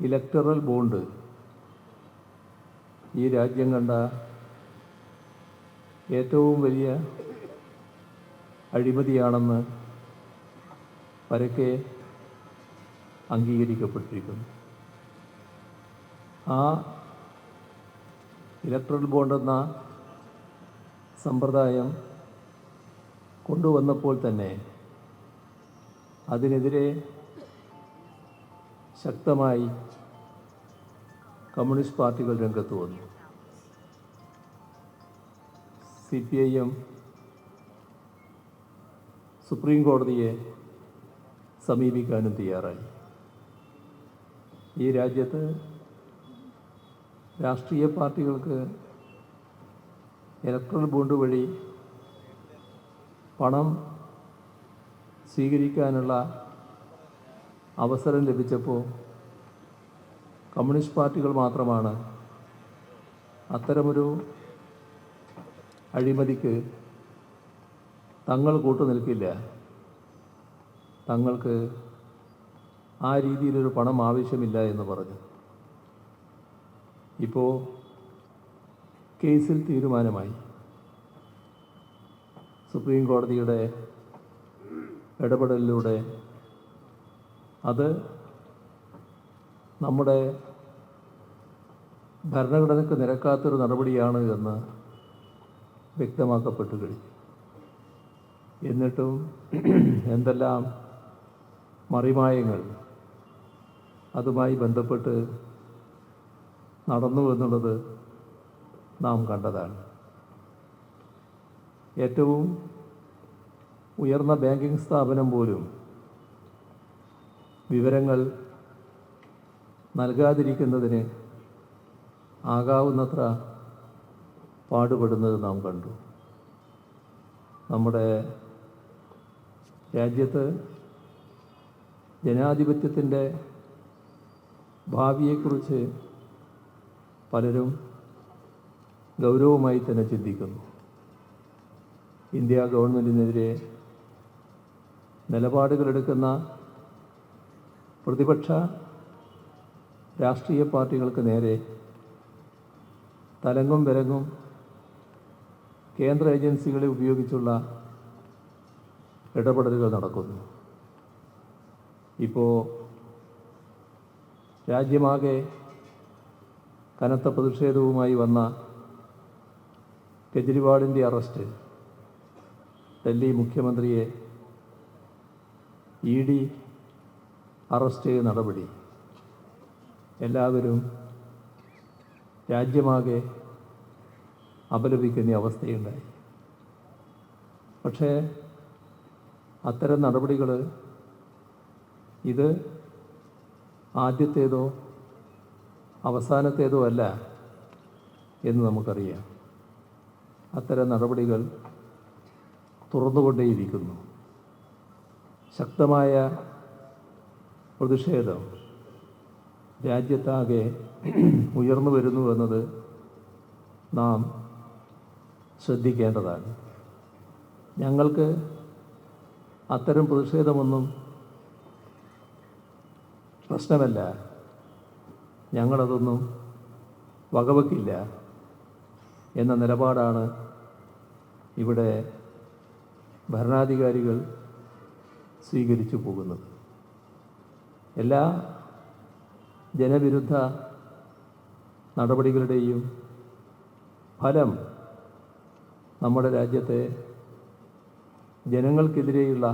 Electoral bond ഈ രാജ്യം കണ്ട ഏറ്റവും വലിയ അഴിമതിയാണെന്ന് പരക്കെ അംഗീകരിക്കപ്പെട്ടിരിക്കുന്നു. ആ ഇലക്ട്രൽ ബോണ്ട് എന്ന സമ്പ്രദായം കൊണ്ടുവന്നപ്പോൾ തന്നെ അതിനെതിരെ ശക്തമായി കമ്മ്യൂണിസ്റ്റ് പാർട്ടികൾ രംഗത്ത് വന്നു. C P I M supreme കോടതിയെ സമീപിക്കാനും തയ്യാറായി. ഈ രാജ്യത്ത് രാഷ്ട്രീയ പാർട്ടികൾക്ക് ഇലക്ട്രൽ ബോണ്ട് വഴി പണം സ്വീകരിക്കാനുള്ള അവസരം ലഭിച്ചപ്പോൾ കമ്മ്യൂണിസ്റ്റ് പാർട്ടികൾ മാത്രമാണ് അത്തരമൊരു അഴിമതിക്ക് തങ്ങൾ കൂട്ടുനിൽക്കില്ല തങ്ങൾക്ക് ആ രീതിയിലൊരു പണം ആവശ്യമില്ല എന്ന് പറഞ്ഞു. ഇപ്പോൾ കേസിൽ തീരുമാനമായി. സുപ്രീം കോടതിയുടെ ഇടപെടലിലൂടെ നമ്മുടെ ഭരണഘടനയ്ക്ക് നിരക്കാത്തൊരു നടപടിയാണ് എന്ന് വ്യക്തമാക്കപ്പെട്ടു കഴിഞ്ഞു. എന്നിട്ടും എന്തെല്ലാം മറിമായങ്ങൾ അതുമായി ബന്ധപ്പെട്ട് നടന്നു എന്നുള്ളത് നാം കണ്ടതാണ്. ഏറ്റവും ഉയർന്ന ബാങ്കിംഗ് സ്ഥാപനം പോലും വിവരങ്ങൾ നൽകാതിരിക്കുന്നതിന് ആകാവുന്നത്ര പാടുപെടുന്നത് നാം കണ്ടു. നമ്മുടെ രാജ്യത്ത് ജനാധിപത്യത്തിന്റെ ഭാവിയെക്കുറിച്ച് പലരും ഗൗരവമായി തന്നെ ചിന്തിക്കുന്നു. ഇന്ത്യ ഗവൺമെന്റിനെതിരെ നിലപാടുകളെടുക്കുന്ന പ്രതിപക്ഷ രാഷ്ട്രീയ പാർട്ടികൾക്ക് നേരെ തലങ്ങും വിലങ്ങും കേന്ദ്ര ഏജൻസികളെ ഉപയോഗിച്ചുള്ള ഇടപെടലുകൾ നടക്കുന്നു. ഇപ്പോൾ രാജ്യമാകെ കനത്ത പ്രതിഷേധവുമായി വന്ന കെജ്രിവാളിന്റെ അറസ്റ്റ് ഡൽഹി മുഖ്യമന്ത്രിയെ ഇ ഡി അറസ്റ്റ് നടപടി. എല്ലാവരും രാജ്യമാകെ അപലപിക്കുന്ന അവസ്ഥയുണ്ടായി. പക്ഷേ അത്തരം നടപടികൾ ഇത് ആദ്യത്തേതോ അവസാനത്തേതോ അല്ല എന്ന് നമുക്കറിയാം. അത്തരം നടപടികൾ തുറന്നുകൊണ്ടേയിരിക്കുന്നു. ശക്തമായ പ്രതിഷേധം. രാജ്യത്താകെ ഉയർന്നു വരുന്നു എന്നത് നാം ശ്രദ്ധിക്കേണ്ടതാണ്. ഞങ്ങൾക്ക് അത്തരം പ്രതിഷേധമൊന്നും പ്രശ്നമല്ല. ഞങ്ങളതൊന്നും വകവെക്കില്ല എന്ന നിലപാടാണ് ഇവിടെ ഭരണാധികാരികൾ സ്വീകരിച്ചു പോകുന്നത്. എല്ലാ ജനവിരുദ്ധ നടപടികളുടെയും ഫലം നമ്മുടെ രാജ്യത്തെ ജനങ്ങൾക്കെതിരെയുള്ള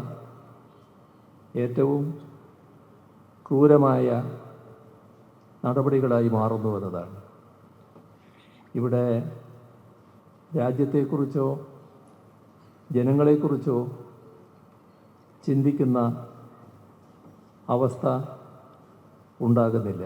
ഏറ്റവും ക്രൂരമായ നടപടികളായി മാറുന്നു എന്നതാണ്. ഇവിടെ രാജ്യത്തെക്കുറിച്ചോ ജനങ്ങളെക്കുറിച്ചോ ചിന്തിക്കുന്ന അവസ്ഥ ഉണ്ടാകുന്നില്ല.